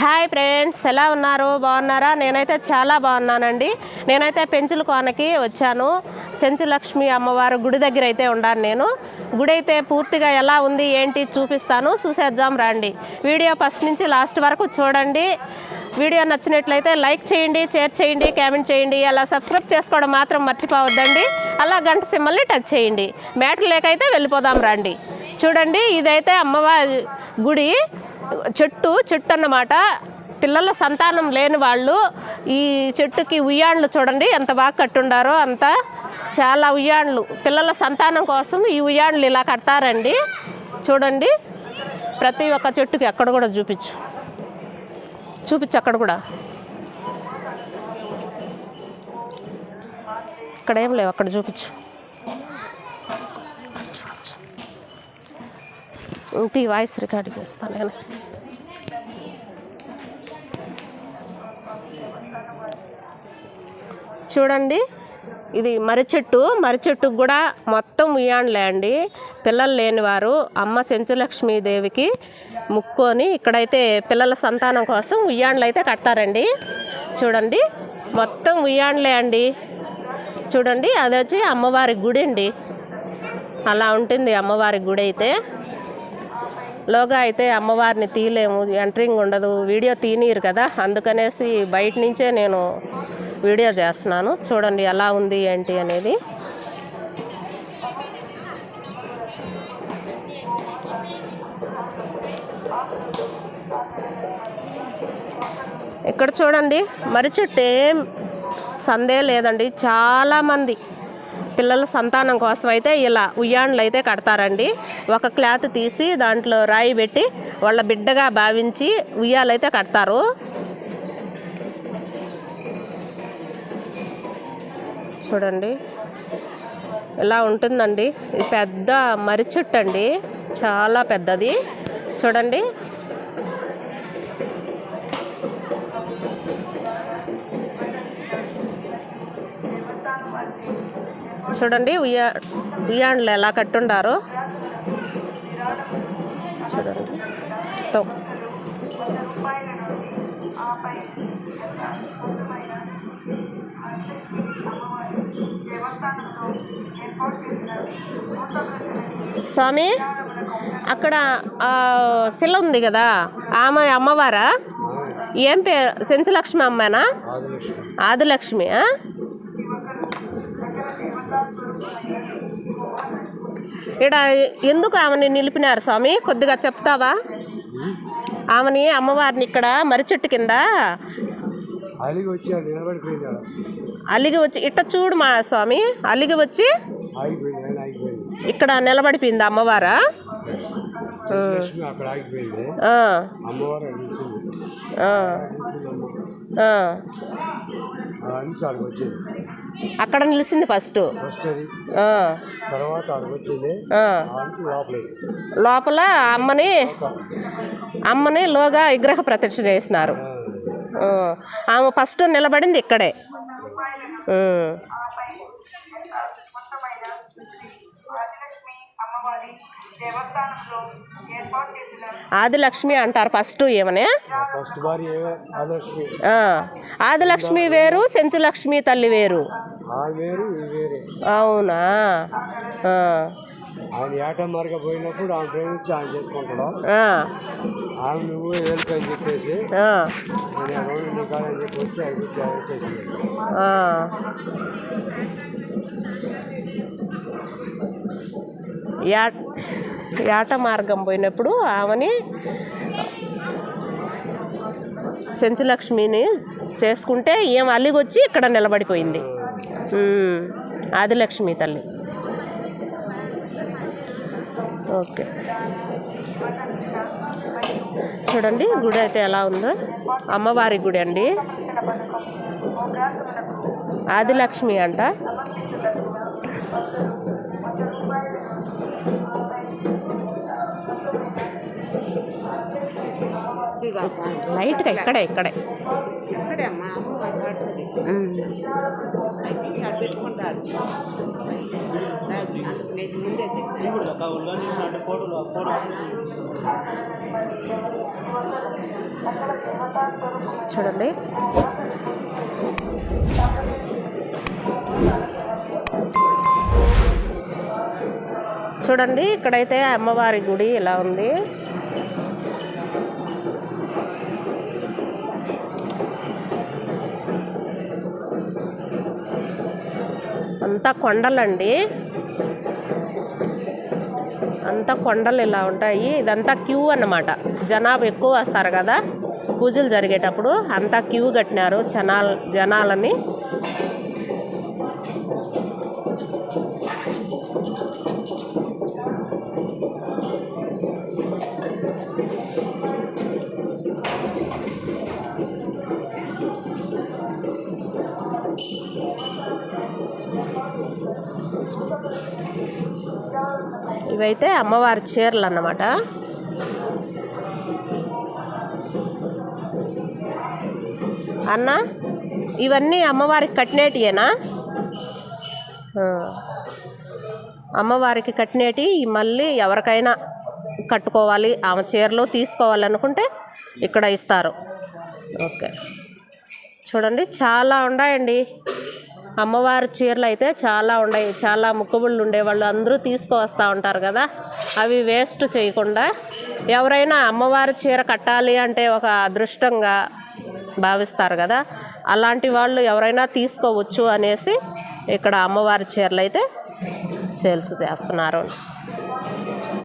Hi friends ఎలా ఉన్నారు? బాగున్నారా? నేనైతే చాలా బాగున్నానండి. నేనైతే పెంచుల కోనకి వచ్చాను. సెంచులక్ష్మి అమ్మవారు గుడి దగ్గర అయితే ఉన్నాను నేను. గుడి అయితే పూర్తిగా ఎలా ఉంది ఏంటి చూపిస్తాను. చూసేద్దాం రండి. వీడియో ఫస్ట్ నుంచి లాస్ట్ వరకు చూడండి. వీడియో నచ్చినట్లయితే లైక్ చేయండి షేర్ చేయండి కామెంట్ చేయండి. అలా సబ్స్క్రైబ్ చేసుకోవడం మాత్రం మర్చిపోవద్దండి. అలా గంట సింబల్ని టచ్ చేయండి. మ్యాటర్ లేకైతే వెళ్ళిపోదాం రండి. చూడండి ఇదైతే అమ్మవారి గుడి. చెట్టు చెట్టు అన్నమాట. పిల్లల సంతానం లేని వాళ్ళు ఈ చెట్టుకి ఉయ్యాళ్ళు చూడండి ఎంత బాగా కట్టుండారో అంత చాలా ఉయ్యాళ్ళు. పిల్లల సంతానం కోసం ఈ ఉయ్యాళ్ళు ఇలా కడతారండి. చూడండి ప్రతి ఒక్క చెట్టుకి అక్కడ కూడా చూపించు. చూపించు అక్కడ కూడా. ఇక్కడ ఏం లేవు అక్కడ చూపించు. ఇంటి వాయిస్ రికార్డింగ్ ఇస్తాను నేను. చూడండి. ఇది మర్రి చెట్టు మర్రి చెట్టుకు కూడా మొత్తం ఉయ్యాండ్లే అండి. పిల్లలు లేనివారు అమ్మ సెంచులక్ష్మీదేవికి ముక్కొని ఇక్కడైతే పిల్లల సంతానం కోసం ఉయ్యాండ్లు అయితే కడతారండి. చూడండి. మొత్తం ఉయ్యాండ్లే అండి. చూడండి. అది వచ్చి అమ్మవారి గుడి అండి. అలా ఉంటుంది అమ్మవారి గుడి అయితే. లోగా అయితే అమ్మవారిని తీయలేము ఎంట్రింగ్ ఉండదు వీడియో తీనీరు కదా. అందుకనేసి బయట నుంచే నేను వీడియో చేస్తున్నాను. చూడండి ఎలా ఉంది ఏంటి అనేది. ఇక్కడ చూడండి మరి చెట్టు ఏం సందే లేదండి చాలామంది పిల్లల సంతానం కోసం అయితే ఇలా ఉయ్యాన్లు అయితే కడతారండి. ఒక క్లాత్ తీసి దాంట్లో రాయి పెట్టి వాళ్ళ బిడ్డగా భావించి ఉయ్యాలైతే కడతారు. చూడండి. ఇలా ఉంటుందండి. ఇది పెద్ద మర్రి చెట్టు అండి. చాలా పెద్దది. చూడండి. చూడండి ఉయ్యా ఉయ్యాండ్లు ఎలా కట్టుండారో. చూడండి తో. స్వామి అక్కడ శిల ఉంది కదా ఆమె అమ్మవారా? ఏం పేరు? సెంచులక్ష్మి అమ్మేనా? ఆదిలక్ష్మి. ఇక్కడ ఎందుకు ఆమెని నిలిపినారు స్వామి? కొద్దిగా చెప్తావా? ఆమెని అమ్మవారిని ఇక్కడ మర్రి చెట్టు కింద అలిగి వచ్చి. అలిగి వచ్చి ఇట్ట చూడు మా స్వామి అలిగి వచ్చి ఇక్కడ నిలబడిపోయింది అమ్మవారా. అమ్మవారు అక్కడ నిలిచింది ఆ, నిలిచిందమ్మ. ఆ. అలా నుంచి ఆడికి వచ్చింది. అక్కడ నిలిచింది ఫస్ట్ ఫస్ట్ అది. ఆ, తర్వాత ఆడికి వచ్చింది. ఆ. ఆ నుంచి లోపలికి లోపల అమ్మని అమ్మని లోగా విగ్రహ ప్రతిష్ఠ చేసినారు. ఆ, ఆమె ఫస్ట్ నిలబడింది ఇక్కడే. ఉమ్. ఆదిలక్ష్మి అంటారు ఫస్ట్ ఏమని? ఆదిలక్ష్మి? వేరు సెంచులక్ష్మి తల్లి వేరు. అవునా? ఆయన ఏట మరగ పోయినప్పుడు ఆమె ప్రేమించి ఆయన చేసుకుంటాడు? ఆమె నువ్వు చెప్పేసి ఆ, నేను ఆ రోజు నీ కాదని చెప్పి వచ్చి ఆయన వచ్చి ఆయన వచ్చేసింది ఏట మార్గం పోయినప్పుడు ఆమెని సెంచులక్ష్మిని చేసుకుంటే ఏం అల్లిగొచ్చి ఇక్కడ నిలబడిపోయింది. ఆదిలక్ష్మి తల్లి. ఓకే. చూడండి గుడి అయితే ఎలా ఉందో. అమ్మవారి గుడి అండి. ఆదిలక్ష్మి అంట. నేను ముందే చెప్పాను. చూడండి. చూడండి ఇక్కడైతే అమ్మవారి గుడి ఇలా ఉంది. అంతా కొండలండి. అంతా కొండలు ఇలా ఉంటాయి. ఇదంతా క్యూ అన్నమాట. జనాభా ఎక్కువ వస్తారు కదా. పూజలు జరిగేటప్పుడు అంతా క్యూ కట్టినారు జనాలు జనాలని. ఇవైతే అమ్మవారి చీరలు అన్నమాట. అన్న ఇవన్నీ అమ్మవారికి కట్టినేటియేనా? అమ్మవారికి కట్టినేటి మళ్ళీ ఎవరికైనా కట్టుకోవాలి ఆమె చీరలు తీసుకోవాలనుకుంటే ఇక్కడ ఇస్తారు. ఓకే. చూడండి చాలా ఉన్నాయండి. అమ్మవారి చీరలు అయితే చాలా ఉన్నాయి చాలా ముక్కుబుళ్ళు ఉండేవాళ్ళు. అందరూ తీసుకువస్తూ ఉంటారు కదా. అవి వేస్ట్ చేయకుండా ఎవరైనా అమ్మవారి చీర కట్టాలి అంటే ఒక అదృష్టంగా భావిస్తారు కదా. అలాంటి వాళ్ళు ఎవరైనా తీసుకోవచ్చు అనేసి ఇక్కడ అమ్మవారి చీరలు అయితే సేల్స్ చేస్తున్నారు.